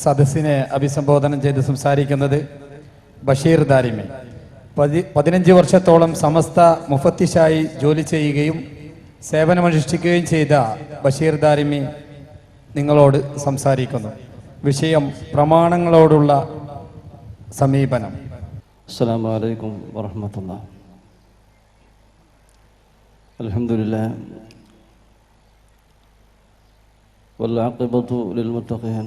സദസ്സിനെ അഭിസംബോധന ചെയ്ത് സംസാരിക്കുന്നത് ബഷീർ ദാരിമി പതി പതിനഞ്ച് വർഷത്തോളം സമസ്ത മുഫത്തിഷായി ജോലി ചെയ്യുകയും സേവനമനുഷ്ഠിക്കുകയും ചെയ്ത ബഷീർ ദാരിമി നിങ്ങളോട് സംസാരിക്കുന്നു വിഷയം പ്രമാണങ്ങളോടുള്ള സമീപനം السلام عليكم ورحمة الله الحمد لله والعاقبة للمتقين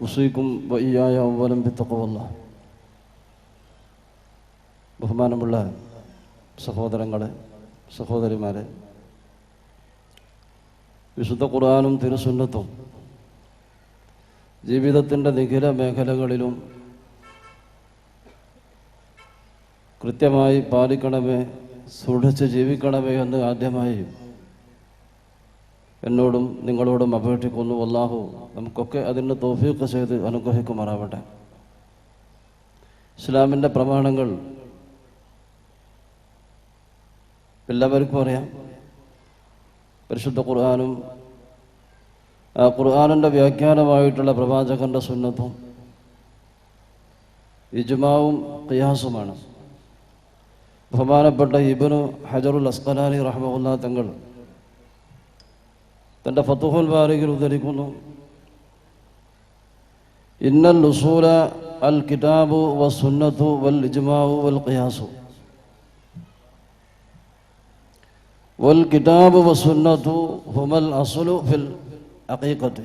ഉസൈക്കും വയ്യായ അവലം പിത്തക്കുമല്ല ബഹുമാനമുള്ള സഹോദരങ്ങളെ സഹോദരിമാരെ വിശുദ്ധ ഖുർആാനും തിരുസുന്നത്തും ജീവിതത്തിന്റെ നിഖില മേഖലകളിലും കൃത്യമായി പാലിക്കണമേ സൂക്ഷിച്ച് ജീവിക്കണമേ എന്ന് ആദ്യമായി എന്നോടും നിങ്ങളോടും അപേക്ഷിക്കുന്നു അല്ലാഹു നമുക്കൊക്കെ അതിന് തോഫിയൊക്കെ ചെയ്ത് അനുഗ്രഹിക്കുമാറാവട്ടെ. ഇസ്ലാമിന്റെ പ്രമാണങ്ങൾ എല്ലാവർക്കും അറിയാം. പരിശുദ്ധ ഖുർആാനും ആ ഖുർആാനിന്റെ വ്യാഖ്യാനമായിട്ടുള്ള പ്രവാചകന്റെ സുന്നത്തും ഇജുമാവും ഖിയാസുമാണ്. ബഹുമാനപ്പെട്ട ഇബനു ഹജറുൽ അസ്കലാനി റഹ്മുല്ല തങ്ങൾ തന്റെ ഫത്തുഹുൽ ബാരികിൽ ഉദ്ധരിക്കുന്നു. ഇന്നൽ ഉസൂല അൽ കിതാബു വ സുന്നത്തു വൽ ഇജ്മാവു വൽ ഖിയാസു. വൽ കിതാബു വ സുന്നത്തു ഹുമൽ അസുലു ഫിൽ അഖീഖത്ത്.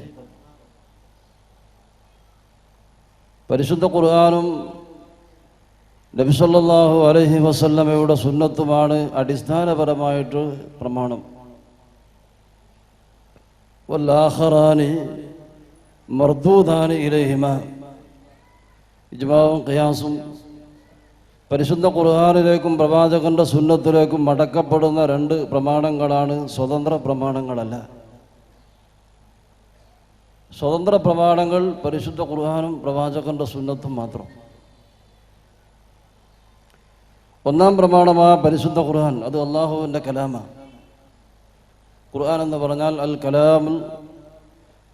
പരിശുദ്ധ ഖുർആനും നബി സല്ലല്ലാഹു അലൈഹി വസല്ലമയുടെ സുന്നത്തുമാണ് അടിസ്ഥാനപരമായിട്ട് പ്രമാണം. വല്ലാഹറാനി മർദൂദാനി ഇലഹിമ. ഇജ്മാവും ഖിയാസും പരിശുദ്ധ ഖുർആാനിലേക്കും പ്രവാചകന്റെ സുന്നത്തിലേക്കും മടക്കപ്പെടുന്ന രണ്ട് പ്രമാണങ്ങളാണ് സ്വതന്ത്ര പ്രമാണങ്ങളല്ല. സ്വതന്ത്ര പ്രമാണങ്ങൾ പരിശുദ്ധ ഖുർആാനും പ്രവാചകന്റെ സുന്നത്തും മാത്രം. ഒന്നാം പ്രമാണമായ പരിശുദ്ധ ഖുർആൻ അത് അള്ളാഹുവിന്റെ കലാമാണ് ഖുർആൻ എന്ന് പറഞ്ഞാൽ അൽ കലാമുൽ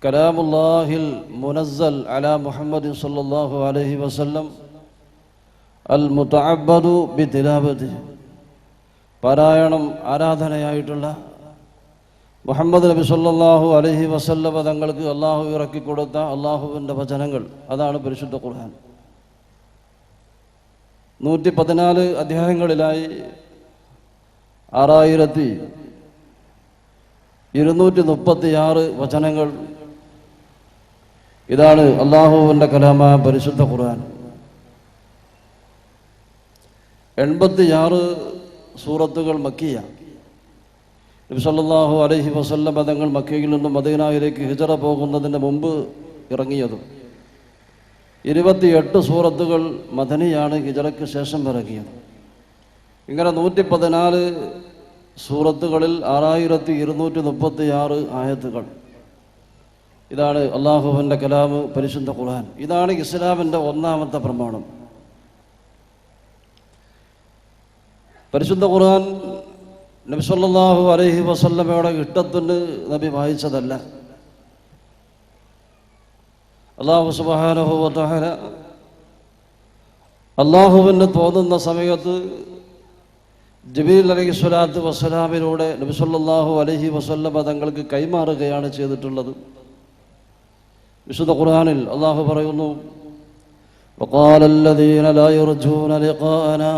കലാമുല്ലാഹിൽ മുനസ്സൽ അല മുഹമ്മദ് സല്ലാഹു അലഹി വസ്ല്ലം. അൽ മുതഅബ്ബദു ബി പാരായണം ആരാധനയായിട്ടുള്ള മുഹമ്മദ് നബി സല്ലാഹു അലഹി വസല്ലമ തങ്ങൾക്ക് അള്ളാഹു ഇറക്കി കൊടുത്ത അള്ളാഹുവിന്റെ വചനങ്ങൾ. അതാണ് പരിശുദ്ധ ഖുർആൻ. നൂറ്റി പതിനാല് അധ്യായങ്ങളിലായി ആറായിരത്തി ഇരുന്നൂറ്റി മുപ്പത്തിയാറ് വചനങ്ങൾ. ഇതാണ് അള്ളാഹുവിന്റെ കലാമായ പരിശുദ്ധ ഖുർആൻ. എൺപത്തിയാറ് സൂറത്തുകൾ മക്കിയ. നബി അലഹി വസല്ല പദങ്ങൾ മക്കയിൽ നിന്നും മദീനയിലേക്ക് ഹിജറ പോകുന്നതിന് മുമ്പ് ഇറങ്ങിയതും ഇരുപത്തിയെട്ട് സൂറത്തുകൾ മദനിയാണ് ഹിജറയ്ക്ക് ശേഷം ഇറങ്ങിയത്. ഇങ്ങനെ നൂറ്റി പതിനാല് സൂറത്തുകളിൽ ആറായിരത്തി ഇരുന്നൂറ്റി മുപ്പത്തി ആറ് ആയത്തുകൾ. ഇതാണ് അള്ളാഹുവിന്റെ കലാമ് പരിശുദ്ധ ഖുർആൻ. ഇതാണ് ഇസ്ലാമിന്റെ ഒന്നാമത്തെ പ്രമാണം. പരിശുദ്ധ ഖുർആൻ നബി സല്ലല്ലാഹു അലൈഹി വസല്ലമയുടെ ഇഷ്ടത്തിന് നബി വായിച്ചതല്ല. അള്ളാഹു വതആല അള്ളാഹുവിന് തോന്നുന്ന സമയത്ത് ജബീൽ അലൈഹി സ്വലാത്തു വസ്സലാമിലൂടെ നബി സല്ലല്ലാഹു അലൈഹി വസല്ലമ തങ്ങൾക്ക് കൈമാറുകയാണ് ചെയ്തിട്ടുള്ളത് വിശുദ്ധ ഖുർആനിൽ അള്ളാഹു പറയുന്നു وقال الذين لا يرجون لقاءنا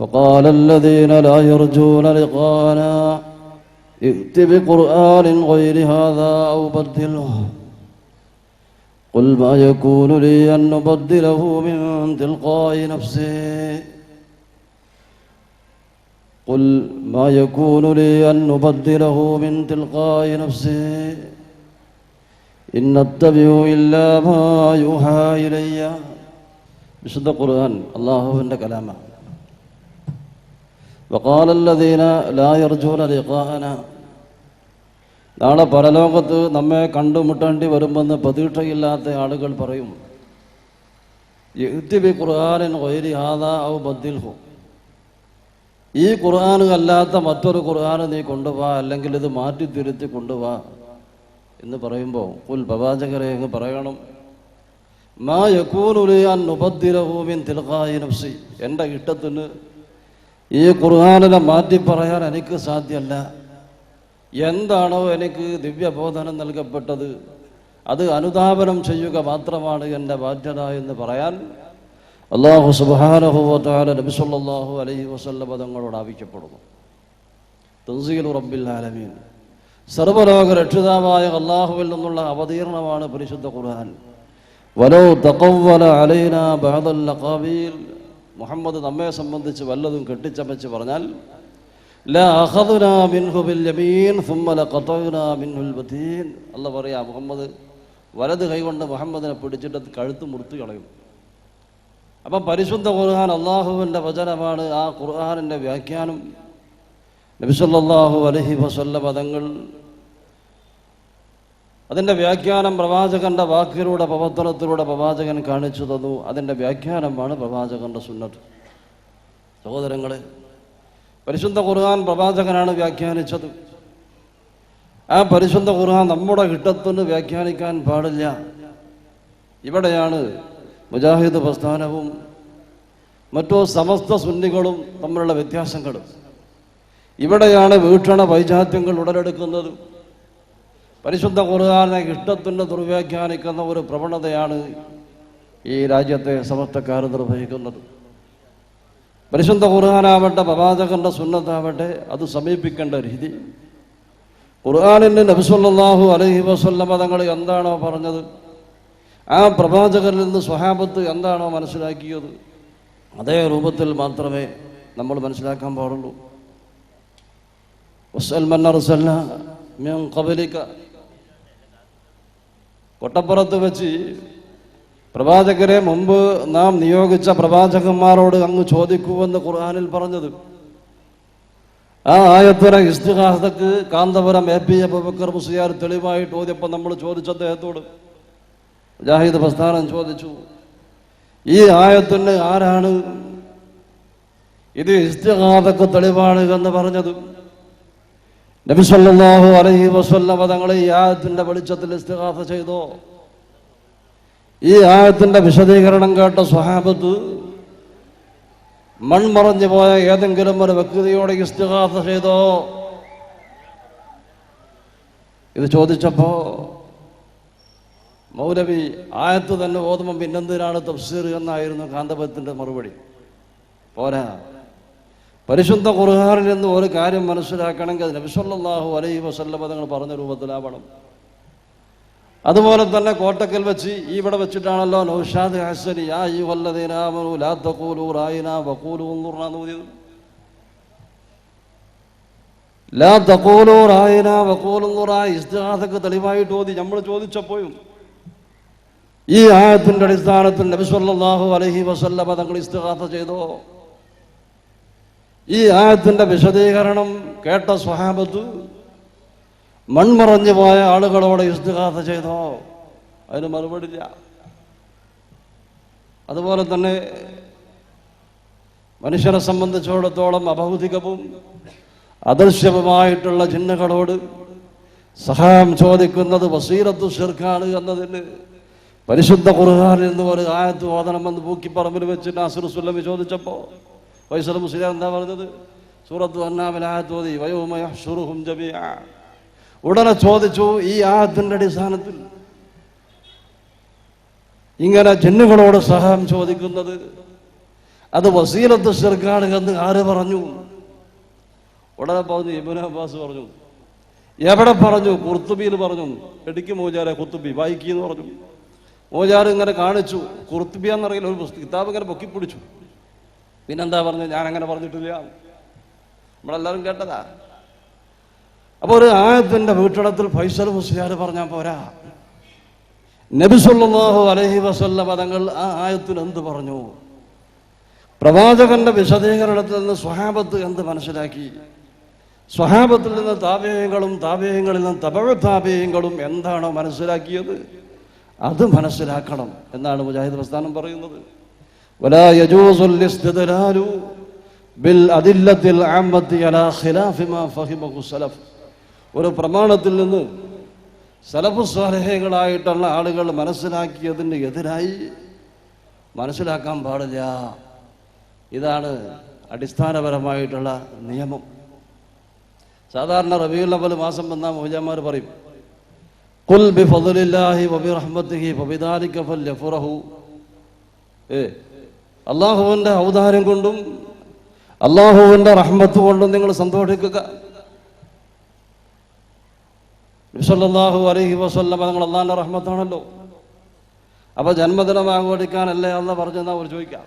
وقال الذين لا يرجون لقاءنا ائت بقرآن غير هذا أو بدله قل ما يكون لي أن نبدله من تلقاء نفسي قل ما يكون لي أن نبدله من تلقاء نفسي إن أتبع إلا ما يوحى إلي വിശുദ്ധ ഖുർആൻ അള്ളാഹുവിൻ്റെ കലാമാണ് وقال الذين لا يرجون لقاءنا നാളെ പരലോകത്ത് നമ്മെ കണ്ടുമുട്ടേണ്ടി വരുമെന്ന് പ്രതീക്ഷയില്ലാത്ത ആളുകൾ പറയും യഹ്തി ബി ഖുർആാനിൻ വൈരി ഹാദ ഔ ബദ്ദിൽഹു ഈ ഖുർആാനും അല്ലാത്ത മറ്റൊരു ഖുർആൻ നീ കൊണ്ടുപോവാ അല്ലെങ്കിൽ ഇത് മാറ്റി തിരുത്തി കൊണ്ടുപോവാ എന്ന് പറയുമ്പോൾ ഉൽ പ്രവാചകരെ അങ്ങ് പറയണം. മാ യക്കൂലുലിയാൻ ഉപദ്ദിരഹൂമിൻ തിൽഖായി നഫ്സി. എന്റെ ഇഷ്ടത്തിന് ഈ ഖുർആാനിനെ മാറ്റി പറയാൻ എനിക്ക് സാധ്യമല്ല എന്താണോ എനിക്ക് ദിവ്യബോധനം നൽകപ്പെട്ടത് അത് അനുധാപനം ചെയ്യുക മാത്രമാണ് എന്റെ ബാധ്യത എന്ന് പറയാൻ അള്ളാഹു സുബാനഹുവത്താല നബിസൊല്ലാഹു അലൈഹി വസല്ല പദങ്ങളോട് ആവശ്യപ്പെടുന്നു. തൻസീൽ റബ്ബിൽ ആലമീൻ. സർവലോക രക്ഷിതാവായ അള്ളാഹുവിൽ നിന്നുള്ള അവതീർണമാണ് പരിശുദ്ധ ഖുർആൻ. വലോ തക്കവല അലൈന ബഹദൽ മുഹമ്മദ് നമ്മെ സംബന്ധിച്ച് വല്ലതും കെട്ടിച്ചമച്ച് പറഞ്ഞാൽ അല്ല പറയാ മുഹമ്മദ് വലത് കൈകൊണ്ട് മുഹമ്മദിനെ പിടിച്ചിട്ട് കഴുത്ത് മുറുത്തു കളയും. അപ്പം പരിശുദ്ധ ഖുർആൻ അള്ളാഹുവിന്റെ വചനമാണ് ആ ഖുർആാനിന്റെ വ്യാഖ്യാനം. നബിസല്ലാഹു അലഹി വസല്ല പദങ്ങൾ അതിന്റെ വ്യാഖ്യാനം പ്രവാചകന്റെ വാക്കിലൂടെ പ്രവർത്തനത്തിലൂടെ പ്രവാചകൻ കാണിച്ചു തന്നു. അതിന്റെ വ്യാഖ്യാനമാണ് പ്രവാചകന്റെ സുന്നത്ത്. സഹോദരങ്ങളെ പരിശുദ്ധ ഖുർആൻ പ്രവാചകനാണ് വ്യാഖ്യാനിച്ചത്. ആ പരിശുദ്ധ ഖുർആൻ നമ്മുടെ കിട്ടത്തുനിന്ന് വ്യാഖ്യാനിക്കാൻ പാടില്ല. ഇവിടെയാണ് മുജാഹിദ് പ്രസ്ഥാനവും മറ്റു സമസ്ത സുന്നികളും തമ്മിലുള്ള വ്യത്യാസങ്ങളും. ഇവിടെയാണ് വീക്ഷണ വൈജാത്യങ്ങൾ ഉടലെടുക്കുന്നത്. പരിശുദ്ധ ഖുർആാനെ ഇഷ്ടത്തിന്റെ ദുർവ്യാഖ്യാനിക്കുന്ന ഒരു പ്രവണതയാണ് ഈ രാജ്യത്തെ സമസ്തക്കാർ നിർവഹിക്കുന്നത്. പരിശുദ്ധ ഖുർആാനാവട്ടെ പ്രവാചകന്റെ സുന്നത്താവട്ടെ അത് സമീപിക്കേണ്ട രീതി. ഖുർആാനിന്റെ നബിസ്വല്ലാഹു അലഹി വസ്ല്ല മതങ്ങൾ എന്താണോ പറഞ്ഞത്? ആ പ്രവാചകരിൽ നിന്ന് സ്വഹാബത്ത് എന്താണോ മനസ്സിലാക്കിയത് അതേ രൂപത്തിൽ മാത്രമേ നമ്മൾ മനസ്സിലാക്കാൻ പാടുള്ളൂ. കൊട്ടപ്പുറത്ത് വെച്ച് പ്രവാചകരെ മുമ്പ് നാം നിയോഗിച്ച പ്രവാചകന്മാരോട് അങ്ങ് ചോദിക്കൂവെന്ന് ഖുർആാനിൽ പറഞ്ഞത്. ആ ആയത്തുര ഇസ്തിഹാസക്ക് കാന്തപുരം എ പി അബുബക്കർ മുസ്ലിയാർ തെളിവായിട്ട് ഓതിയപ്പോൾ നമ്മൾ ചോദിച്ച അദ്ദേഹത്തോട്. മുജാഹിദ് പ്രസ്ഥാനം ചോദിച്ചു ഈ ആയത്തിന് ആരാണ്? ഇത് ഇസ്തിഹാദക്ക് തെളിവാണ് എന്ന് പറഞ്ഞത്. നബിസ്വല്ലാഹു അലഹി വസ്വല്ല പദങ്ങളെ ഈ ആയത്തിന്റെ വെളിച്ചത്തിൽ ഇസ്തിഹാസ ചെയ്തോ. ഈ ആയത്തിന്റെ വിശദീകരണം കേട്ട സ്വഹാബത്ത് മൺമറഞ്ഞു പോയ ഏതെങ്കിലും ഒരു വ്യക്തിയോടെ ഇസ്തിഹാസ ചെയ്തോ? ഇത് ചോദിച്ചപ്പോ മൗലവി ആയത്ത് തന്നെ ഓതുമ്പോൾ പിന്നെന്തിനാണ് തഫ്സീർ എന്നായിരുന്നു കാന്തപത്തിന്റെ മറുപടി. പോരാ. പരിശുദ്ധ കുറുഹാറിൽ നിന്ന് ഒരു കാര്യം മനസ്സിലാക്കണമെങ്കിൽ അത് നബിസ്വല്ലാഹു അലൈഹി വസല്ല പദങ്ങൾ പറഞ്ഞ രൂപത്തിലാവണം. അതുപോലെ തന്നെ കോട്ടക്കൽ വെച്ച് ഇവിടെ വെച്ചിട്ടാണല്ലോ നൗഷാദ് ഹസനി ആ ഈ വല്ലതീനാമനു ലാ തഖൂലു റായിന വഖൂലു ഉൻദുർന എന്ന് ലാ തഖൂലു റായിന വഖൂലു ഉൻദുർന ഇസ്തിഹാസക്ക് തെളിവായിട്ട് ഓതി നമ്മൾ ചോദിച്ചപ്പോഴും ഈ ആയത്തിന്റെ അടിസ്ഥാനത്തിൽ നബി സല്ലാഹു അലൈഹി വസല്ല പദങ്ങൾ ഇസ്തിഹാസ ചെയ്തോ. ഈ ആയത്തിന്റെ വിശദീകരണം കേട്ട സ്വഹാബത്ത് മൺമറഞ്ഞു പോയ ആളുകളോട് ഇസ്തിഹാസ ചെയ്തോ? അതിന് മറുപടി ഇല്ല അതുപോലെ തന്നെ മനുഷ്യരെ സംബന്ധിച്ചിടത്തോളം അഭൗതികവും അദൃശ്യവുമായിട്ടുള്ള ചിഹ്നങ്ങളോട് സഹായം ചോദിക്കുന്നത് വസീറത്തു ഷിർക്കാണ് എന്നതിന് പരിശുദ്ധ ഖുർഹാനിൽ എന്ന് ഒരു ആയത്ത് ഓതണമെന്ന് പൂക്കിപ്പറമ്പിൽ വെച്ച് നാസുർ സുല്ലമി ചോദിച്ചപ്പോൾ വൈസൽ മുസ്ലിം എന്താ പറഞ്ഞത്? സൂറത്ത് അന്നാമിൽ ആയത്ത് ഓതി വയോമയും ജമിയ ഉടനെ ചോദിച്ചു ഈ ആയത്തിന്റെ അടിസ്ഥാനത്തിൽ ഇങ്ങനെ ജിന്നുകളോട് സഹായം ചോദിക്കുന്നത്? അത് വസീലത്ത് ഷിർക്കാണ് എന്ന് ആര് പറഞ്ഞു? ഉടനെ പറഞ്ഞു ഇബുൻ അബ്ബാസ് പറഞ്ഞു. എവിടെ പറഞ്ഞു? കുർത്തുബിയിൽ പറഞ്ഞു. എടിക്ക് മോജാരെ കുർത്തുബി എന്ന് പറഞ്ഞു. മോജാർ ഇങ്ങനെ കാണിച്ചു. കുർത്തുബി എന്നറിയില്ല ഒരു പുസ്തകം കിതാബ് ഇങ്ങനെ പൊക്കിപ്പിടിച്ചു പിന്നെന്താ പറഞ്ഞത്? ഞാൻ അങ്ങനെ പറഞ്ഞിട്ടില്ല. നമ്മളെല്ലാവരും കേട്ടതാ. അപ്പോൾ ഒരു ആയത്തിന്റെ വീട്ടിടത്തിൽ ഫൈസൽ മുസ്ലിയാർ പറഞ്ഞാൽ പോരാ. നബിസുല്ലാഹു അലഹി വസല്ല പദങ്ങൾ ആ ആയത്തിൽ എന്ത് പറഞ്ഞു? പ്രവാചകന്റെ വിശദീകരണത്തിൽ നിന്ന് സ്വഹാബത്ത് എന്ത് മനസ്സിലാക്കി? സ്വഹാബത്തിൽ നിന്ന് താപേയങ്ങളും താപേയങ്ങളിൽ നിന്ന് തപവ താപേയങ്ങളും എന്താണോ മനസ്സിലാക്കിയത്? അത് മനസ്സിലാക്കണം എന്നാണ് മുജാഹിദ് പ്രസ്ഥാനം പറയുന്നത്. ഒരു പ്രമാണത്തിൽ നിന്ന് സലഫുസ്വാലഹകളായിട്ടുള്ള ആളുകൾ മനസ്സിലാക്കിയതിന് എതിരായി മനസ്സിലാക്കാൻ പാടില്ല. ഇതാണ് അടിസ്ഥാനപരമായിട്ടുള്ള നിയമം. സാധാരണ റബിയുൽ അവൽ മാസം വന്നാൽ മൗജാമാർ പറയും കുൽ بفضل الله وبرحمته فبذلك فليفرحوا അള്ളാഹുവിന്റെ ഔദാര്യം കൊണ്ടും അള്ളാഹുവിന്റെ റഹ്മത്ത് കൊണ്ടും നിങ്ങൾ സന്തോഷിക്കുക. വിസല്ലാഹു അലഹി വസല്ലം നിങ്ങൾ അള്ളാഹിന്റെ റഹ്മത്താണല്ലോ. അപ്പോൾ ജന്മദിനം ആഘോഷിക്കാനല്ലേ അല്ല പറഞ്ഞെന്നാ അവർ ചോദിക്കാം.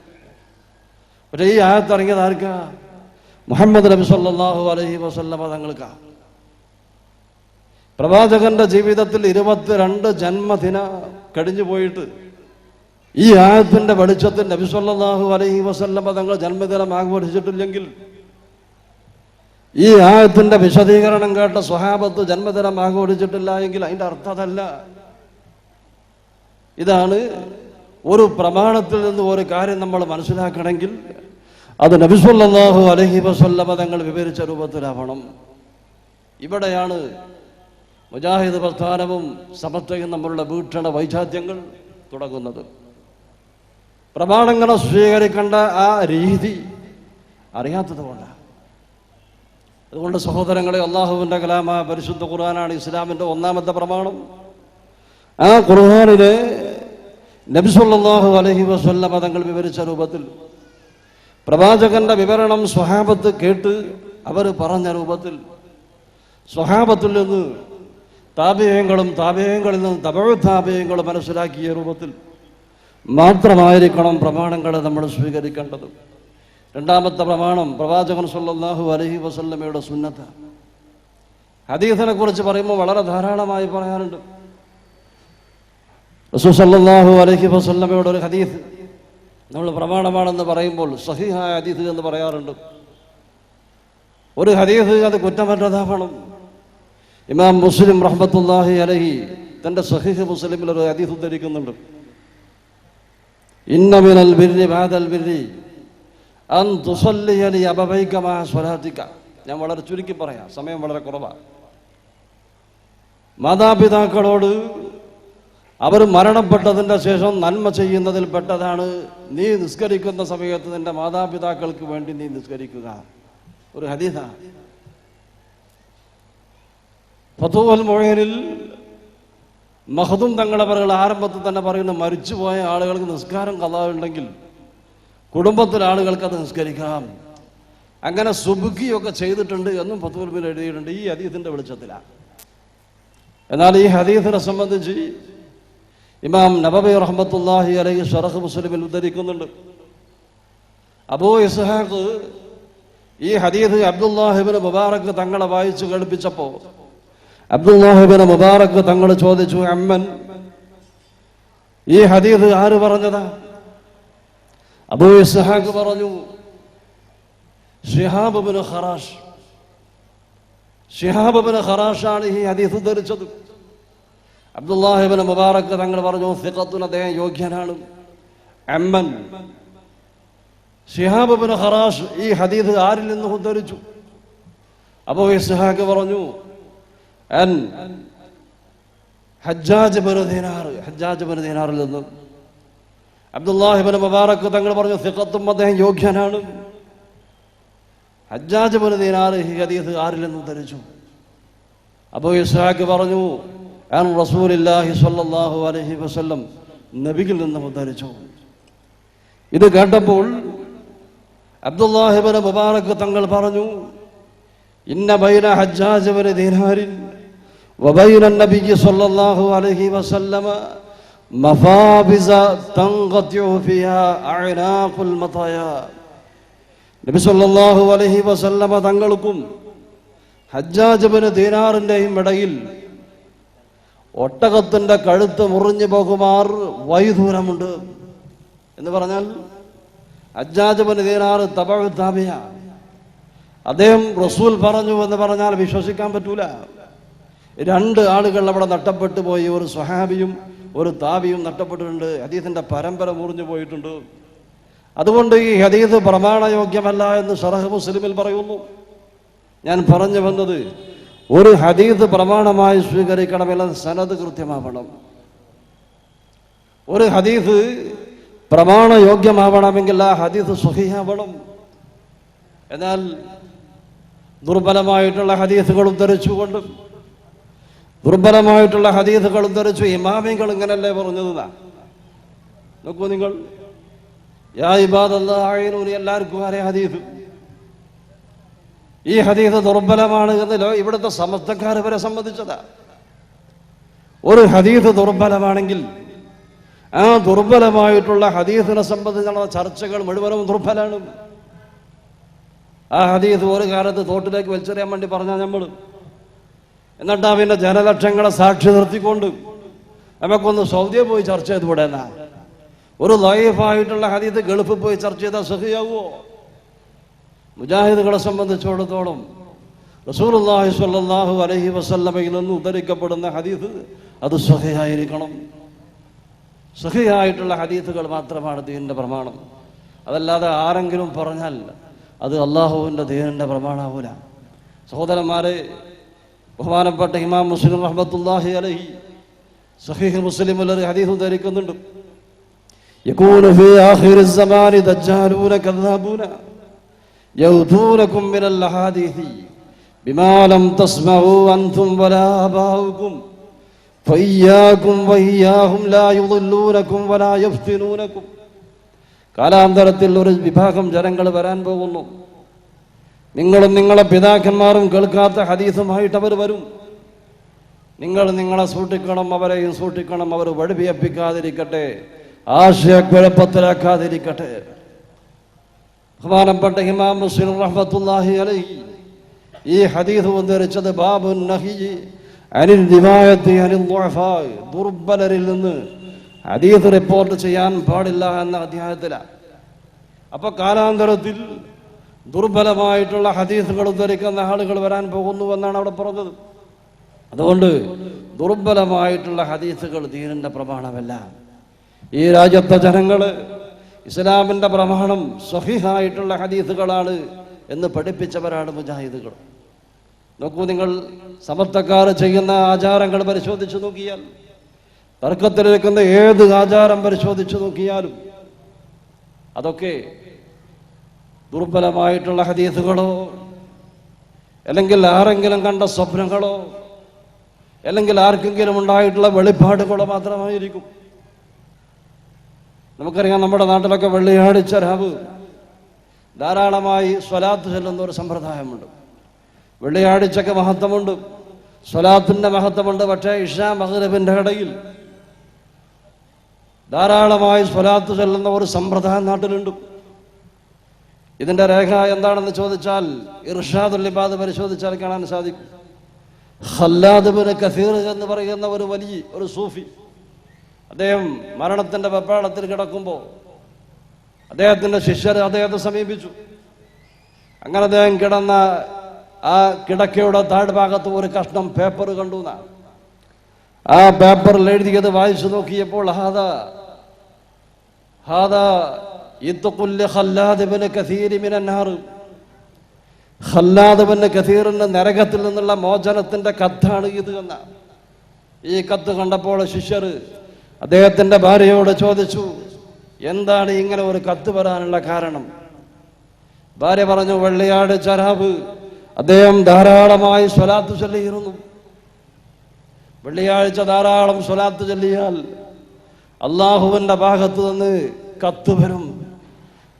പക്ഷേ ഈ ആയത്ത് ഇറങ്ങിയത് ആർക്കാ? മുഹമ്മദ് നബി സല്ലല്ലാഹു അലൈഹി വസല്ലം തങ്ങൾക്കാ പ്രവാചകന്റെ ജീവിതത്തിൽ ഇരുപത്തിരണ്ട് ജന്മദിന കഴിഞ്ഞു പോയിട്ട് ഈ ആയത്തിന്റെ വെളിച്ചത്തിൽ നബിസ്വല്ലാഹു അലൈഹി വസല്ലം തങ്ങൾ ജന്മദിനം ആഘോഷിച്ചിട്ടില്ലെങ്കിൽ ഈ ആയത്തിന്റെ വിശദീകരണം കേട്ട സ്വഹാബത്ത് ജന്മദിനം ആഘോഷിച്ചിട്ടില്ല എങ്കിൽ അതിന്റെ അർത്ഥം അതല്ല. ഇതാണ് ഒരു പ്രമാണത്തിൽ നിന്ന് ഒരു കാര്യം നമ്മൾ മനസ്സിലാക്കണമെങ്കിൽ അത് നബിസ്വല്ലാഹു അലഹി വസല്ലമ തങ്ങൾ വിവരിച്ച രൂപത്തിലാവണം. ഇവിടെയാണ് മുജാഹിദ് പ്രസ്ഥാനവും സമത്വയും നമ്മളുടെ വീക്ഷണ വൈചാദ്യങ്ങൾ തുടങ്ങുന്നത്. പ്രമാണങ്ങളെ സ്വീകരിക്കേണ്ട ആ രീതി അറിയാത്തത് കൊണ്ടാണ് അതുകൊണ്ട് സഹോദരങ്ങളെ അള്ളാഹുവിന്റെ കലാമ പരിശുദ്ധ ഖുർആനാണ് ഇസ്ലാമിന്റെ ഒന്നാമത്തെ പ്രമാണം. ആ ഖുർആാനിലെ നബിസുല്ലാഹു അലഹി വസ്വല്ല പദങ്ങൾ വിവരിച്ച രൂപത്തിൽ പ്രവാചകന്റെ വിവരണം സ്വഹാബത്ത് കേട്ട് അവർ പറഞ്ഞ രൂപത്തിൽ സ്വഹാബത്തിൽ നിന്ന് താപേയങ്ങളും താപേയങ്ങളിൽ നിന്നും തപഴ താപേയങ്ങളും മനസ്സിലാക്കിയ രൂപത്തിൽ മാത്രമായിരിക്കണം പ്രമാണങ്ങളെ നമ്മൾ സ്വീകരിക്കേണ്ടത്. രണ്ടാമത്തെ പ്രമാണം പ്രവാചകൻ സല്ലാഹു അലഹി വസല്ലമയുടെ സുന്നത്ത്. ഹദീസിനെ കുറിച്ച് പറയുമ്പോൾ വളരെ ധാരാളമായി പറയാനുണ്ട്. റസൂൽ അലഹി വസല്ലമയുടെ ഒരു ഹദീസ് നമ്മൾ പ്രമാണമാണെന്ന് പറയുമ്പോൾ സഹിഹായ ഹദീസ് എന്ന് പറയാറുണ്ട്. ഒരു ഹദീസ് അത് കുറ്റമറ്റതാവണം ഇമാം മുസ്ലിം റഹ്മത്തുല്ലാഹി അലഹി തന്റെ സഹിഹ് മുസ്ലിമിൽ ഒരു ഹദീസ് ഉദ്ധരിക്കുന്നുണ്ട്. ഇന്നമിനൽ അൻ സ്വലാത്തിക്ക ഞാൻ വളരെ ചുരുക്കി പറയാം സമയം വളരെ കുറവാണ് മാതാപിതാക്കളോട് അവർ മരണപ്പെട്ടതിന്റെ ശേഷം നന്മ ചെയ്യുന്നതിൽ പെട്ടതാണ് നീ നിസ്കരിക്കുന്ന സമയത്ത് നിന്റെ മാതാപിതാക്കൾക്ക് വേണ്ടി നീ നിസ്കരിക്കുക. ഒരു ഹദീസ ഫതുവൽ മൊഴനിൽ മഹദും തങ്ങളവറുകൾ ആരംഭത്തിൽ തന്നെ പറയുന്ന മരിച്ചുപോയ ആളുകൾക്ക് നിസ്കാരം കഥ ഉണ്ടെങ്കിൽ കുടുംബത്തിലെ ആളുകൾക്ക് അത് നിസ്കരിക്കാം. അങ്ങനെ സുബുക്കിയൊക്കെ ചെയ്തിട്ടുണ്ട് എന്നും ഫത്തുവൽമിൽ എഴുതിയിട്ടുണ്ട്. ഈ ഹദീസിന്റെ വെളിച്ചത്തിലാണ് എന്നാൽ ഈ ഹദീസിനെ സംബന്ധിച്ച് ഇമാം നബബി റഹ്മത്തുല്ലാഹി അലൈഹി ഷറഹ് മുസ്ലിമിൽ ഉദ്ധരിക്കുന്നുണ്ട്. അബൂ ഇസ്ഹാഖ് ഈ ഹദീസ് അബ്ദുല്ലാഹിബിന് മുബാറക്ക് തങ്ങളെ വായിച്ചു കേൾപ്പിച്ചപ്പോൾ അബ്ദുല്ലാഹിബിന് മുബാറക്ക് തങ്ങൾ ചോദിച്ചു അമ്മൻ ഈ ഹദീസ് ആര് പറഞ്ഞതാ? അബൂ ഇസ്ഹാഖ് പറഞ്ഞു ഷിഹാബിന് ഖറാഷ്. ഷിഹാബിന് ഖറാഷാണ് ഈ ഹദീസ് ഉദ്ധരിച്ചത്. അബ്ദുല്ലാഹിബിന് മുബാറക്ക് തങ്ങൾ പറഞ്ഞു സിഖത്തുൻ അദ്ദേഹം യോഗ്യനാണ്. അമ്മൻ ഷിഹാബിന് ഖറാഷ് ഈ ഹദീസ് ആരിൽ നിന്ന് ഉദ്ധരിച്ചു? അബൂ ഇസ്ഹാഖ് പറഞ്ഞു അൻ Hajjaj bin Dinar Hajjaj bin ദീനാറിൽ നിന്ന്. അബ്ദുല്ലാഹിബിൻ മുബാറക്ക് തങ്ങൾ പറഞ്ഞു സിഖത്തും അദ്ദേഹം യോഗ്യനാണ്. ഹജ്ജാജ് ബിൻ ഈ ഹദീസ് ആരിൽ നിന്ന് ഉദ്ധരിച്ചു അബൂ ഇസ്ഹാഖ് പറഞ്ഞു അൻ റസൂലില്ലാഹി സ്വല്ലല്ലാഹു അലൈഹി വസല്ലം നബിയിൽ നിന്ന് ഉദ്ധരിച്ചു ഇത് കേട്ടപ്പോൾ അബ്ദുല്ലാഹിബിൻ മുബാറക് തങ്ങൾ പറഞ്ഞു ഇന്ന ബൈന ഹജ്ജാജ് ദീനാരിൻ وبين النبي صلى الله عليه وسلم مفابز تنقطع فيها أعناق المطايا നബി സല്ലല്ലാഹു അലൈഹി വസല്ലമ തങ്ങൾക്കും ഹജ്ജാജബിന് ദീനാറിൻ്റെയും ഇടയിൽ ഒട്ടകത്തിൻ്റെ കഴുത്ത് മുറിഞ്ഞു പോകുമാർ വൈദൂരമുണ്ട് എന്ന് പറഞ്ഞാൽ ഹജ്ജാജബിന് ദീനാറ് തപ താപിയ അദ്ദേഹം റസൂൽ പറഞ്ഞു എന്ന് പറഞ്ഞാൽ വിശ്വസിക്കാൻ പറ്റൂല രണ്ട് ആളുകൾ അവിടെ നഷ്ടപ്പെട്ടു പോയി. ഒരു സ്വഹാബിയും ഒരു താബിയും നഷ്ടപ്പെട്ടിട്ടുണ്ട്. ഹദീസിന്റെ പരമ്പര മുറിഞ്ഞു പോയിട്ടുണ്ട്. അതുകൊണ്ട് ഈ ഹദീസ് പ്രമാണയോഗ്യമല്ല എന്ന് ഷറഹ് മുസ്ലിമിൽ പറയുന്നു. ഞാൻ പറഞ്ഞു വന്നത് ഒരു ഹദീസ് പ്രമാണമായി സ്വീകരിക്കണമെങ്കിൽ സനത് കൃത്യമാവണം. ഒരു ഹദീസ് പ്രമാണയോഗ്യമാവണമെങ്കിൽ ആ ഹദീസ് സുഹിയാവണം എന്നാൽ ദുർബലമായിട്ടുള്ള ഹദീസുകൾ ഉദ്ധരിച്ചുകൊണ്ട് ദുർബലമായിട്ടുള്ള ഹദീസുകൾ ഉദ്ധരിച്ചു ഇമാമികൾ ഇങ്ങനല്ലേ പറഞ്ഞത്? നോക്കൂ നിങ്ങൾ. എല്ലാവർക്കും ആരെ ഹദീസ്? ഈ ഹദീസ് ദുർബലമാണ് എന്നല്ലോ ഇവിടുത്തെ സമസ്തക്കാർ വരെ സംബന്ധിച്ചതാ. ഒരു ഹദീസ് ദുർബലമാണെങ്കിൽ ആ ദുർബലമായിട്ടുള്ള ഹദീസിനെ സംബന്ധിച്ചുള്ള ചർച്ചകൾ മുഴുവനും ദുർബലാണ്. ആ ഹദീസ് ഒരു കാലത്ത് തോട്ടിലേക്ക് വലിച്ചെറിയാൻ വേണ്ടി പറഞ്ഞാൽ നമ്മൾ എന്നിട്ട് അവന്റെ ജനലക്ഷങ്ങളെ സാക്ഷി നിർത്തിക്കൊണ്ട്. നമുക്കൊന്ന് സൗദിയെ പോയി ചർച്ച ചെയ്ത് വിടാനാ ഒരു ലൈഫായിട്ടുള്ള ഹദീസ് ഗൾഫിൽ പോയി ചർച്ച ചെയ്താൽ സഹിയാവോ? മുജാഹിദുകളെ സംബന്ധിച്ചിടത്തോളം റസൂലുള്ളാഹി സ്വല്ലല്ലാഹു അലഹി വസല്ലമയിൽ നിന്ന് ഉദ്ധരിക്കപ്പെടുന്ന ഹദീസ് അത് സഹിയായിരിക്കണം. സഹിയായിട്ടുള്ള ഹദീസുകൾ മാത്രമാണ് ദീനിന്റെ പ്രമാണം. അതല്ലാതെ ആരെങ്കിലും പറഞ്ഞാൽ അത് അള്ളാഹുവിന്റെ ദീനിന്റെ പ്രമാണാവൂല. സഹോദരന്മാരെ ബഹുമാനപ്പെട്ട ഇമാം മുസ്ലിം റഹ്മത്തുല്ലാഹി അലഹി സഹീഹ് മുസ്ലിമിൽ ഒരു ഹദീസ് ഉദ്ധരിക്കുന്നുണ്ട് يكون في آخر الزمان دجالون كذابون يؤتونكم من الأحاديث بما لم تسمعوا أنتم ولا آباؤكم فإياكم وإياهم لا يضلونكم ولا يفتنونكم കാലാന്തരത്തിൽ ഒരു വിഭാഗം ജനങ്ങൾ വരാൻ പോകുന്നു നിങ്ങളും നിങ്ങളെ പിതാക്കന്മാരും കേൾക്കാത്ത ഹദീസുമായിട്ട് അവർ വരും. നിങ്ങൾ നിങ്ങളെ സൂക്ഷിക്കണം അവരെയും സൂക്ഷിക്കണം അവർ വഴിപിയപ്പിക്കാതിരിക്കട്ടെ ആശയക്കുഴപ്പത്തിലാക്കാതിരിക്കട്ടെ. ബഹുമാനപ്പെട്ട ഹിമാം മുസ്ലിം റഹ്മത്തുല്ലാഹി അലൈഹി ഈ ഹദീസ് ഉദ്ധരിച്ചത് ബാബു നഹി അനിൽ ദിവായത്തി അനിൽ ദുർബലരിൽ നിന്ന് ഹദീസ് റിപ്പോർട്ട് ചെയ്യാൻ പാടില്ല എന്ന അധ്യായത്തിലാണ്. അപ്പോൾ കാലാന്തരത്തിൽ ദുർബലമായിട്ടുള്ള ഹദീസുകൾ ഉദ്ധരിക്കുന്ന ആളുകൾ വരാൻ പോകുന്നു എന്നാണ് അവിടെ പറഞ്ഞത്. അതുകൊണ്ട് ദുർബലമായിട്ടുള്ള ഹദീസുകൾ ദീനിന്റെ പ്രമാണമല്ല. ഈ രാജ്യത്തെ ജനങ്ങൾ ഇസ്ലാമിന്റെ പ്രമാണം സഹിഹായിട്ടുള്ള ഹദീസുകളാണ് എന്ന് പഠിപ്പിച്ചവരാണ് മുജാഹിദുകൾ. നോക്കൂ നിങ്ങൾ സമർത്ഥക്കാർ ചെയ്യുന്ന ആചാരങ്ങൾ പരിശോധിച്ചു നോക്കിയാൽ തർക്കത്തിലിരിക്കുന്ന ഏത് ആചാരം പരിശോധിച്ചു നോക്കിയാലും അതൊക്കെ ദുർബലമായിട്ടുള്ള ഹദീസുകളോ അല്ലെങ്കിൽ ആരെങ്കിലും കണ്ട സ്വപ്നങ്ങളോ അല്ലെങ്കിൽ ആർക്കെങ്കിലും ഉണ്ടായിട്ടുള്ള വെളിപ്പാടുകളോ മാത്രമായിരിക്കും. നമുക്കറിയാം നമ്മുടെ നാട്ടിലൊക്കെ വെള്ളിയാഴ്ച രാവ്. ധാരാളമായി സ്വലാത്ത് ചെല്ലുന്ന ഒരു സമ്പ്രദായമുണ്ട്. വെള്ളിയാഴ്ചക്ക് മഹത്വമുണ്ട്. സ്വലാത്തിന്റെ മഹത്വമുണ്ട്. പക്ഷേ ഇഷാ മഹ്റബിന്റെ ഇടയിൽ ധാരാളമായി സ്വലാത്ത് ചെല്ലുന്ന ഒരു സമ്പ്രദായം നാട്ടിലുണ്ട്. ഇതിന്റെ രേഖ എന്താണെന്ന് ചോദിച്ചാൽ ഇർഷാദുൽ ഇബാദ് പരിശോധിച്ചാൽ കാണാൻ സാധിക്കും. ഖല്ലാദ് ബിൻ കസീർ എന്ന് പറയുന്ന ഒരു വലിയ ഒരു സൂഫി. അദ്ദേഹം മരണത്തിന്റെ വെപ്പാളത്തിൽ കിടക്കുമ്പോൾ അദ്ദേഹത്തിന്റെ ശിഷ്യർ അദ്ദേഹത്തെ സമീപിച്ചു. അങ്ങനെ അദ്ദേഹം കിടന്ന ആ കിടക്കയുടെ താഴ്ഭാഗത്ത് ഒരു കഷ്ണം പേപ്പർ കണ്ടു എന്നാണ്. ആ പേപ്പറിൽ എഴുതിയത് വായിച്ചു നോക്കിയപ്പോൾ ഹാദ ഹാദ നരകത്തിൽ നിന്നുള്ള മോചനത്തിന്റെ കത്താണ് ഇത് എന്ന. ഈ കത്ത് കണ്ടപ്പോൾ ശിഷ്യർ അദ്ദേഹത്തിന്റെ ഭാര്യയോട് ചോദിച്ചു എന്താണ് ഇങ്ങനെ ഒരു കത്ത് വരാനുള്ള കാരണം? ഭാര്യ പറഞ്ഞു വെള്ളിയാട് ചരാബ് അദ്ദേഹം ധാരാളമായി സ്വലാത്ത് ചൊല്ലിയിരുന്നു. വെള്ളിയാഴ്ച ധാരാളം സ്വലാത്ത് ചൊല്ലിയാൽ അള്ളാഹുവിന്റെ ഭാഗത്ത് നിന്ന് കത്ത് വരും.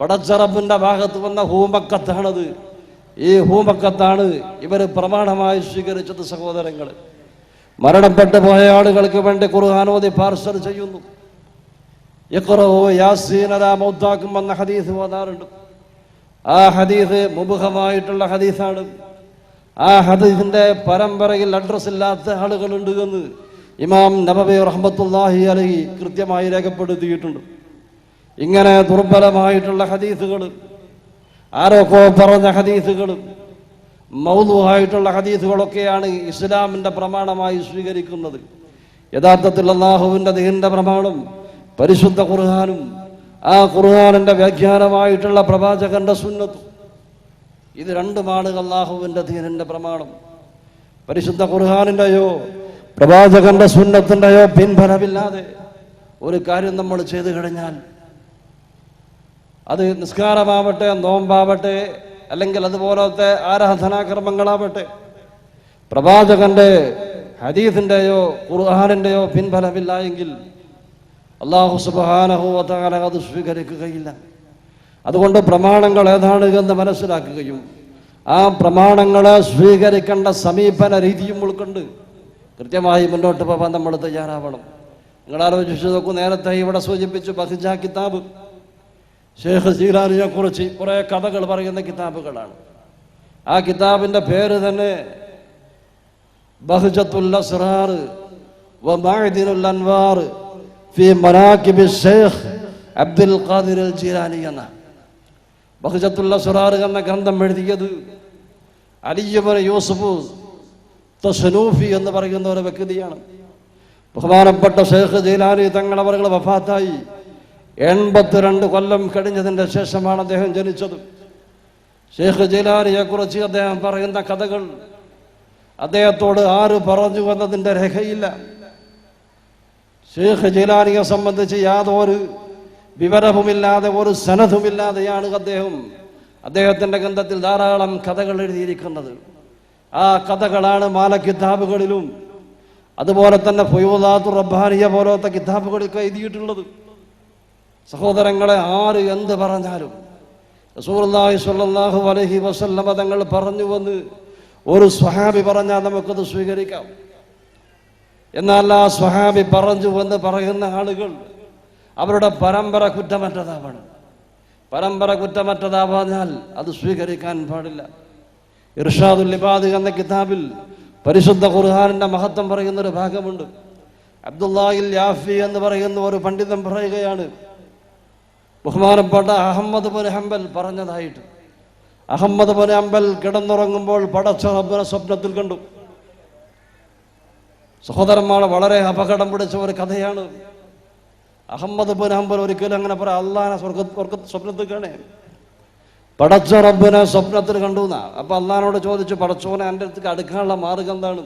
പടച്ചറപ്പിന്റെ ഭാഗത്ത് വന്ന ഹൂമക്കത്താണത്. ഈ ഹൂമക്കത്താണ് ഇവർ പ്രമാണമായി സ്വീകരിച്ചത് സഹോദരങ്ങൾ മരണപ്പെട്ടു പോയ ആളുകൾക്ക് വേണ്ടി ഖുർആാനോദി പാർസൽ ചെയ്യുന്നു. എന്ന ഹദീസ് ഓതാറുണ്ട്. ആ ഹദീസ് മുബുഹമായിട്ടുള്ള ഹദീസാണ്. ആ ഹദീസിന്റെ പരമ്പരയിൽ അഡ്രസ് ഇല്ലാത്ത ആളുകളുണ്ട് എന്ന് ഇമാം നബബി റഹ്മത്തുല്ലാഹി അലഹി കൃത്യമായി രേഖപ്പെടുത്തിയിട്ടുണ്ട്. ഇങ്ങനെ ദുർബലമായിട്ടുള്ള ഹദീസുകൾ ആരൊക്കെ പറഞ്ഞ ഹദീസുകൾ മൗതുവായിട്ടുള്ള ഹദീസുകളൊക്കെയാണ് ഇസ്ലാമിന്റെ പ്രമാണമായി സ്വീകരിക്കുന്നത്. യഥാർത്ഥത്തിൽ അള്ളാഹുവിന്റെ ദീനിന്റെ പ്രമാണം പരിശുദ്ധ ഖുർഹാനും ആ ഖുർഹാനിന്റെ വ്യാഖ്യാനമായിട്ടുള്ള പ്രവാചകന്റെ സുന്നത്തും. ഇത് രണ്ടുമാണ് അള്ളാഹുവിന്റെ ദീനിന്റെ പ്രമാണം. പരിശുദ്ധ ഖുർഹാനിന്റെയോ പ്രവാചകന്റെ സുന്നത്തിന്റെയോ പിൻഫലമില്ലാതെ ഒരു കാര്യം നമ്മൾ ചെയ്തു കഴിഞ്ഞാൽ അത് നിസ്കാരമാവട്ടെ നോമ്പാവട്ടെ അല്ലെങ്കിൽ അതുപോലത്തെ ആരാധനാക്രമങ്ങളാവട്ടെ. പ്രവാചകന്റെ ഹദീസിന്റെയോ ഖുർഹാനിന്റെയോ പിൻഫലമില്ല എങ്കിൽ അള്ളാഹു സുബാനഹു അത് സ്വീകരിക്കുകയില്ല. അതുകൊണ്ട് പ്രമാണങ്ങൾ ഏതാണ് എന്ന് മനസ്സിലാക്കുകയും ആ പ്രമാണങ്ങളെ സ്വീകരിക്കേണ്ട സമീപന രീതിയും ഉൾക്കൊണ്ട് കൃത്യമായി മുന്നോട്ട് പോകാൻ നമ്മൾ തയ്യാറാവണം. നിങ്ങൾ ആലോചിച്ച് നോക്കൂ നേരത്തെ ഇവിടെ സൂചിപ്പിച്ചു ബഹിജ കിതാബ്. ഷേഖ് ജീലാനിയെ കുറിച്ച് കുറേ കഥകൾ പറയുന്ന കിതാബുകളാണ്. ആ കിതാബിന്റെ പേര് തന്നെ ബഹ്ജത്തുൽ അബ്ദുൽ ഖാദിർ അൽ എന്ന. എന്ന ഗ്രന്ഥം എഴുതിയത് അലിയബൻ യൂസുഫ് എന്ന് പറയുന്ന ഒരു വ്യക്തിയാണ്. ബഹുമാനപ്പെട്ട ഷേഖ് ജീലാനി തങ്ങൾ അവർ വഫാത്തായി. എൺപത്തിരണ്ട് കൊല്ലം കഴിഞ്ഞതിന്റെ ശേഷമാണ് അദ്ദേഹം ജനിച്ചത്. ഷേഖ് ജലാലിയെ കുറിച്ച് അദ്ദേഹം പറയുന്ന കഥകൾ അദ്ദേഹത്തോട് ആര് പറഞ്ഞു എന്നതിന്റെ രേഖയില്ല. ഷേഖ് ജലാലിയെ സംബന്ധിച്ച് യാതൊരു വിവരവുമില്ലാതെ ഒരു സനതുമില്ലാതെയാണ് അദ്ദേഹം അദ്ദേഹത്തിന്റെ ഗ്രന്ഥത്തിൽ ധാരാളം കഥകൾ എഴുതിയിരിക്കുന്നത്. ആ കഥകളാണ് മാല കിതാബുകളിലും അതുപോലെ തന്നെ ഫൊയ്വദാത്തു റബ്ബാനിയ പോലത്തെ കിതാബുകളൊക്കെ എഴുതിയിട്ടുള്ളത്. സഹോദരങ്ങളെ ആര് എന്ത് പറഞ്ഞാലും റസൂർലാഹി സ്വല്ലല്ലാഹു അലൈഹി വസല്ലമ തങ്ങൾ പറഞ്ഞു വന്ന് ഒരു സ്വഹാബി പറഞ്ഞാൽ നമുക്കത് സ്വീകരിക്കാം. എന്നാൽ ആ സ്വഹാബി പറഞ്ഞു എന്ന് പറയുന്ന ആളുകൾ അവരുടെ പരമ്പര കുറ്റമറ്റതാവണം. പരമ്പര കുറ്റമറ്റതാവാഞ്ഞാൽ അത് സ്വീകരിക്കാൻ പാടില്ല. ഇർഷാദുൽ ഇബാദ് എന്ന കിതാബിൽ പരിശുദ്ധ ഖുർഹാനിന്റെ മഹത്വം പറയുന്ന ഒരു ഭാഗമുണ്ട്. അബ്ദുല്ലാഹിൽ യാഫി എന്ന് പറയുന്ന ഒരു പണ്ഡിതൻ പറയുകയാണ് ബഹുമാനപ്പെട്ട അഹമ്മദ് പോലെ ഹംബൽ പറഞ്ഞതായിട്ട്. അഹമ്മദ് പോലെ അമ്പൽ കിടന്നുറങ്ങുമ്പോൾ പടച്ച റബ്ബിനെ സ്വപ്നത്തിൽ കണ്ടു. സഹോദരന്മാർ വളരെ അപകടം പിടിച്ച ഒരു കഥയാണ്. അഹമ്മദ് പോലെ അമ്പൽ ഒരിക്കലും അങ്ങനെ പറയാം അള്ളാഹാനെ സ്വർഗ സ്വപ്നത്തിൽ കാണേ. പടച്ച റബ്ബിനെ സ്വപ്നത്തിൽ കണ്ടു എന്നാ. അപ്പൊ അള്ളഹാനോട് ചോദിച്ചു പടച്ചോനെ എന്റെ അടുത്തേക്ക് അടുക്കാനുള്ള മാർഗം എന്താണ്?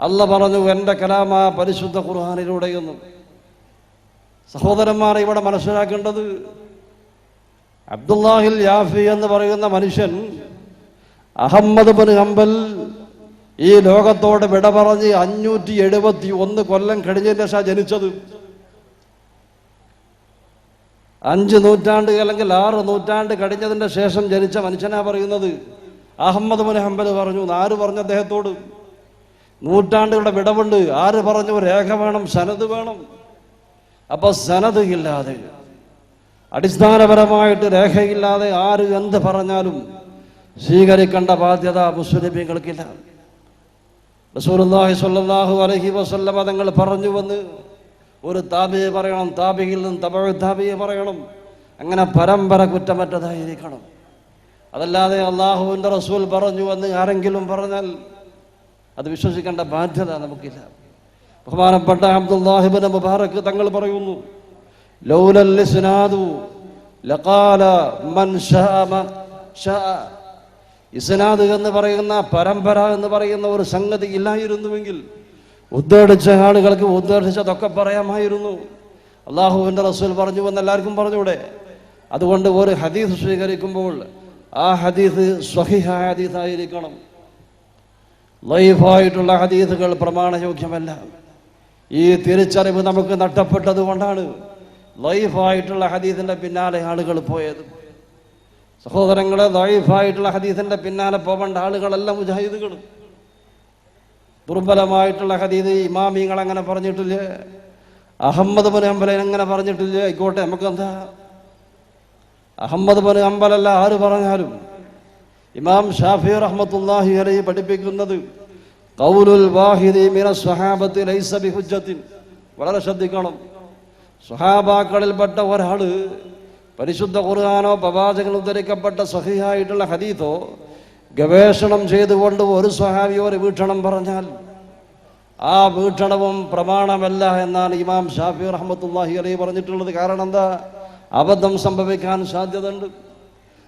അല്ല പറഞ്ഞു എന്റെ കലാമ പരിശുദ്ധ ഖുർഹാനിലൂടെയൊന്നും സഹോദരന്മാരെ ഇവിടെ മനസ്സിലാക്കേണ്ടത് അബ്ദുല്ലാഹിൽ യാഫി എന്ന് പറയുന്ന മനുഷ്യൻ അഹമ്മദ് ബിൻ ഹംബൽ ഈ ലോകത്തോട് വിട പറഞ്ഞ് അഞ്ഞൂറ്റി എഴുപത്തി ഒന്ന് കൊല്ലം കഴിഞ്ഞതിന് ശേഷം ജനിച്ചത്. അഞ്ച് നൂറ്റാണ്ട് അല്ലെങ്കിൽ ആറ് നൂറ്റാണ്ട് കഴിഞ്ഞതിന്റെ ശേഷം ജനിച്ച മനുഷ്യനാ പറയുന്നത്. അഹമ്മദ് ബിൻ ഹംബൽ പറഞ്ഞു ആര് പറഞ്ഞു അദ്ദേഹത്തോട്? നൂറ്റാണ്ടുകളുടെ വിടവുണ്ട്. ആര് പറഞ്ഞു രേഖ വേണം സനത് വേണം. അപ്പൊ സനതയില്ലാതെ അടിസ്ഥാനപരമായിട്ട് രേഖയില്ലാതെ ആര് എന്ത് പറഞ്ഞാലും സ്വീകരിക്കേണ്ട ബാധ്യത മുസ്ലിമീങ്ങൾക്കില്ല റസൂലുള്ളാഹി സ്വല്ലല്ലാഹു അലഹി വസല്ലമ തങ്ങൾ പറഞ്ഞു വന്ന് ഒരു താബിയെ പറയണം താബിയിൽ നിന്ന് താബിയെ പറയണം. അങ്ങനെ പരമ്പര കുറ്റമറ്റതായിരിക്കണം. അതല്ലാതെ അള്ളാഹുവിന്റെ റസൂൽ പറഞ്ഞു എന്ന് ആരെങ്കിലും പറഞ്ഞാൽ അത് വിശ്വസിക്കേണ്ട ബാധ്യത നമുക്കില്ല. ബഹുമാനപ്പെട്ട അബ്ദുല്ലാഹിബിൻ മുബാറക് തങ്ങൾ പറയുന്നു ലൗലൽ ഇസ്നാദു ലഖാല മൻ ഇസ്നാദ് എന്ന് പറയുന്ന പരമ്പര എന്ന് പറയുന്ന ഒരു സംഗതി ഇല്ലായിരുന്നുവെങ്കിൽ ഉദ്ദേശിച്ച ആളുകൾക്ക് ഉദ്ദേശിച്ചതൊക്കെ പറയാമായിരുന്നു. അള്ളാഹുവിന്റെ റസൂൽ പറഞ്ഞു എന്ന് എല്ലാവർക്കും പറഞ്ഞൂടെ? അതുകൊണ്ട് ഒരു ഹദീസ് സ്വീകരിക്കുമ്പോൾ ആ ഹദീസ് സ്വഹിഹായ ഹദീസായിരിക്കണം. ലൈഫായിട്ടുള്ള ഹദീസുകൾ പ്രമാണയോഗ്യമല്ല. ഈ തിരിച്ചറിവ് നമുക്ക് നഷ്ടപ്പെട്ടത് കൊണ്ടാണ് ലൈഫായിട്ടുള്ള ഹദീസിന്റെ പിന്നാലെ ആളുകൾ പോയത്. സഹോദരങ്ങളെ ലൈഫായിട്ടുള്ള ഹദീസിന്റെ പിന്നാലെ പോകേണ്ട ആളുകളെല്ലാം മുജാഹിദുകൾ. ദുർബലമായിട്ടുള്ള ഹദീദ് ഇമാമിങ്ങൾ അങ്ങനെ പറഞ്ഞിട്ടില്ലേ? അഹമ്മദ് ബിൻ അമ്പലൻ അങ്ങനെ പറഞ്ഞിട്ടില്ലേ? ആയിക്കോട്ടെ നമുക്ക് എന്താ അഹമ്മദ് ബൻ അമ്പലല്ല ആര് പറഞ്ഞാലും ഇമാം ഷാഫി റഹ്മത്തുല്ലാഹി അലൈഹി പഠിപ്പിക്കുന്നത് വളരെ ശ്രദ്ധിക്കണം. സ്വഹാബാക്കളിൽപ്പെട്ട ഒരാൾ പരിശുദ്ധ ഖുർആാനോ പ്രവാചകൻ ഉദ്ധരിക്കപ്പെട്ട സഹിയായിട്ടുള്ള ഹദീത്തോ ഗവേഷണം ചെയ്തുകൊണ്ട് ഒരു സ്വഹാബി ഒരു വീക്ഷണം പറഞ്ഞാൽ ആ വീക്ഷണവും പ്രമാണമല്ല എന്നാണ് ഇമാം ഷാഫി റഹ്മത്തുല്ലാഹി അലൈഹി പറഞ്ഞിട്ടുള്ളത്. കാരണം എന്താ? അബദ്ധം സംഭവിക്കാൻ സാധ്യതയുണ്ട്.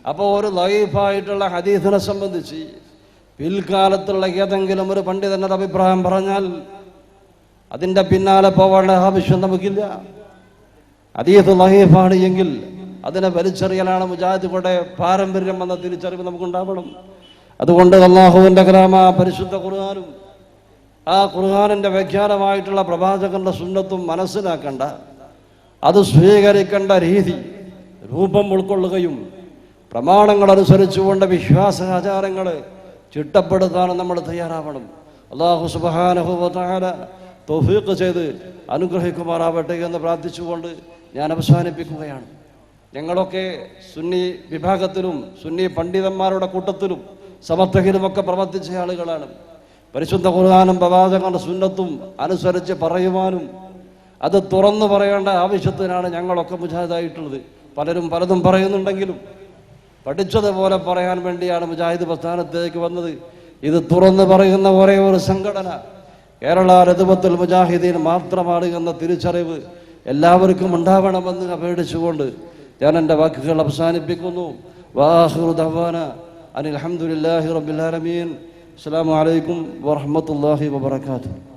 അപ്പോൾ ഒരു ലൈഫായിട്ടുള്ള ഹദീസിനെ സംബന്ധിച്ച് പിൽക്കാലത്തുള്ള ഏതെങ്കിലും ഒരു പണ്ഡിതന്റെ അഭിപ്രായം പറഞ്ഞാൽ അതിന്റെ പിന്നാലെ പോവേണ്ട ആവശ്യം നമുക്കില്ല. അതീത് ലഹീഫാണ് എങ്കിൽ അതിനെ വലിച്ചെറിയലാണ് മുജാഹിദുകളുടെ പാരമ്പര്യം എന്ന തിരിച്ചറിവ് നമുക്കുണ്ടാവണം. അതുകൊണ്ട് അള്ളാഹുവിന്റെ ഗ്രാമ പരിശുദ്ധ ഖുർഹാനും ആ ഖുർഹാനിന്റെ വ്യാഖ്യാനമായിട്ടുള്ള പ്രവാചകന്റെ സുന്നത്തും മനസ്സിലാക്കേണ്ട അത് സ്വീകരിക്കേണ്ട രീതി രൂപം ഉൾക്കൊള്ളുകയും പ്രമാണങ്ങൾ അനുസരിച്ചുകൊണ്ട് വിശ്വാസാചാരങ്ങൾ ചിട്ടപ്പെടുത്താനും നമ്മൾ തയ്യാറാവണം. അള്ളാഹു സുബാനഹുല തൗഫീഖ് ചെയ്ത് അനുഗ്രഹിക്കുമാറാവട്ടെ എന്ന് പ്രാർത്ഥിച്ചുകൊണ്ട് ഞാൻ അവസാനിപ്പിക്കുകയാണ്. ഞങ്ങളൊക്കെ സുന്നി വിഭാഗത്തിലും സുന്നി പണ്ഡിതന്മാരുടെ കൂട്ടത്തിലും സമർത്ഥകരുമൊക്കെ പ്രവർത്തിച്ച ആളുകളാണ്. പരിശുദ്ധ ഖുർആാനും പ്രവാചകന്റെ സുന്നത്തും അനുസരിച്ച് പറയുവാനും അത് തുറന്നു പറയേണ്ട ആവശ്യത്തിനാണ് ഞങ്ങളൊക്കെ മുജാഹിദായിട്ടുള്ളത്. പലരും പലതും പറയുന്നുണ്ടെങ്കിലും പഠിച്ചതുപോലെ പറയാൻ വേണ്ടിയാണ് മുജാഹിദ് പ്രസ്ഥാനത്തേക്ക് വന്നത്. ഇത് തുറന്ന് പറയുന്ന ഒരേ ഒരു സംഘടന. കേരള രഥുപത്തിൽ മുജാഹിദീൻ മാത്രമാണ് എന്ന തിരിച്ചറിവ് എല്ലാവർക്കും ഉണ്ടാവണമെന്ന് അപേക്ഷിച്ചുകൊണ്ട് ഞാൻ എന്റെ വാക്കുകൾ അവസാനിപ്പിക്കുന്നു. റബ്ബിൽ ആലമീൻ. അസ്സലാമു അലൈക്കും വറഹ്മത്തുള്ളാഹി വബറകാതുഹു.